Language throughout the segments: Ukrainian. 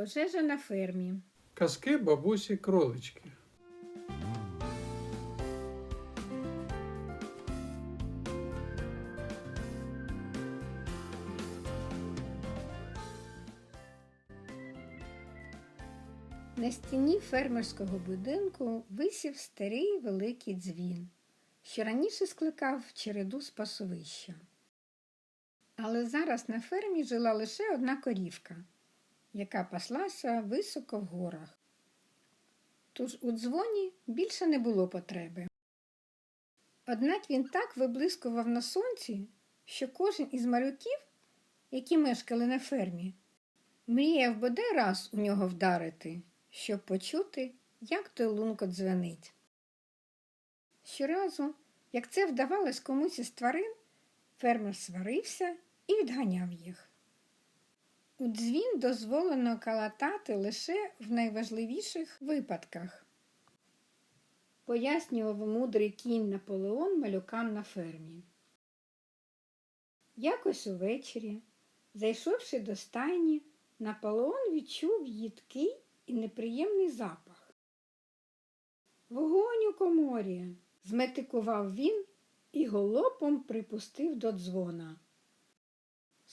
Пожежа на фермі. Казки бабусі кролички. На стіні фермерського будинку висів старий великий дзвін, що раніше скликав череду з пасовища. Але зараз на фермі жила лише одна корівка, яка паслася високо в горах. Тож у дзвоні більше не було потреби. Однак він так виблискував на сонці, що кожен із малюків, які мешкали на фермі, мріяв бодай раз у нього вдарити, щоб почути, як той лунко дзвенить. Щоразу, як це вдавалось комусь із тварин, фермер сварився і відганяв їх. У дзвін дозволено калатати лише в найважливіших випадках. Пояснював мудрий кінь Наполеон малюкам на фермі. Якось увечері, зайшовши до стайні, Наполеон відчув їдкий і неприємний запах. Вогонь у коморі, зметикував він і голопом припустив до дзвона.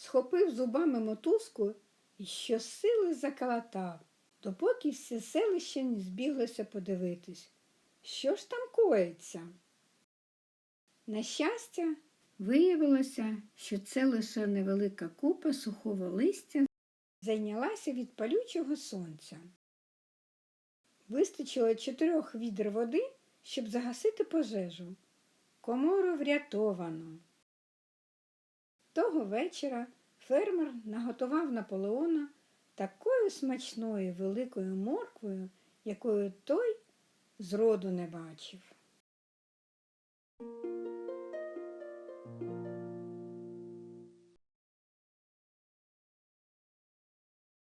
Схопив зубами мотузку і щосили закалатав, допоки все селище не збіглося подивитись, що ж там коїться. На щастя, виявилося, що це лише невелика купа сухого листя зайнялася від палючого сонця. Вистачило чотирьох відер води, щоб загасити пожежу. Комору врятовано. Того вечора фермер наготував Наполеона такою смачною великою морквою, якою той зроду не бачив.